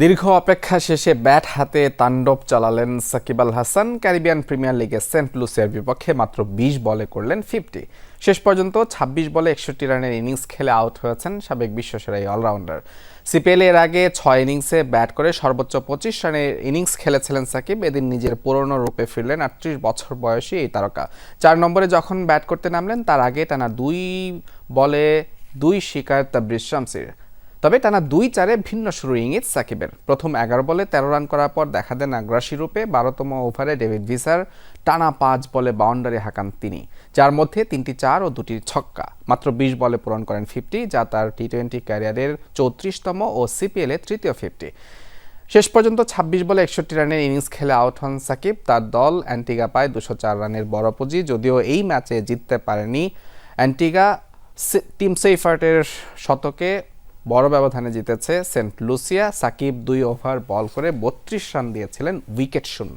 দীর্ঘ অপেক্ষা শেষে ব্যাট হাতে তাণ্ডব চালালেন সাকিব আল হাসান। ক্যারিবিয়ান প্রিমিয়ার লিগে সেন্ট লুসিয়ার বিপক্ষে মাত্র বিশ বলে করলেন ফিফটি। শেষ পর্যন্ত ২৬ বলে একষট্টি রানের ইনিংস খেলে আউট হয়েছেন সাবেক বিশ্বসেরা এই অলরাউন্ডার। সিপিএল এর আগে ছয় ইনিংসে ব্যাট করে সর্বোচ্চ পঁচিশ রানের ইনিংস খেলেছিলেন সাকিব। এদিন নিজের পুরনো রূপে ফিরলেন আটত্রিশ বছর বয়সী এই তারকা। চার নম্বরে যখন ব্যাট করতে নামলেন, তার আগে টানা দুই বলে দুই শিকার তাবরিজ শামসির তবে টানা দুই চারে ভিন্ন শুরু ইঙ্গিত সাকিবের। প্রথম এগারো বলে তেরো রান করার পর দেখা দেন আগ্রাসী রূপে বারোতম ওভারে ডেভিড ভিসার টানা পাঁচ বলে বাউন্ডারি হাঁকান তিনি, যার মধ্যে তিনটি চার ও দুটি ছক্কা। মাত্র বিশ বলে পূরণ করেন ফিফটি, যা তার টি টোয়েন্টি ক্যারিয়ারের চৌত্রিশতম ও সিপিএলে তৃতীয় ফিফটি। শেষ পর্যন্ত ২৬ বলে একষট্টি রানের ইনিংস খেলে আউট হন সাকিব। তার দল অ্যান্টিগা পায় দুশো চার রানের বড় পুঁজি, যদিও এই ম্যাচে জিততে পারেনি অ্যান্টিগা টিম সেইফার্টের শতকে বড় ব্যবধানে জিতেছে সেন্ট লুসিয়া। সাকিব দুই ওভার বল করে বত্রিশ রান দিয়েছিলেন, উইকেট শূন্য।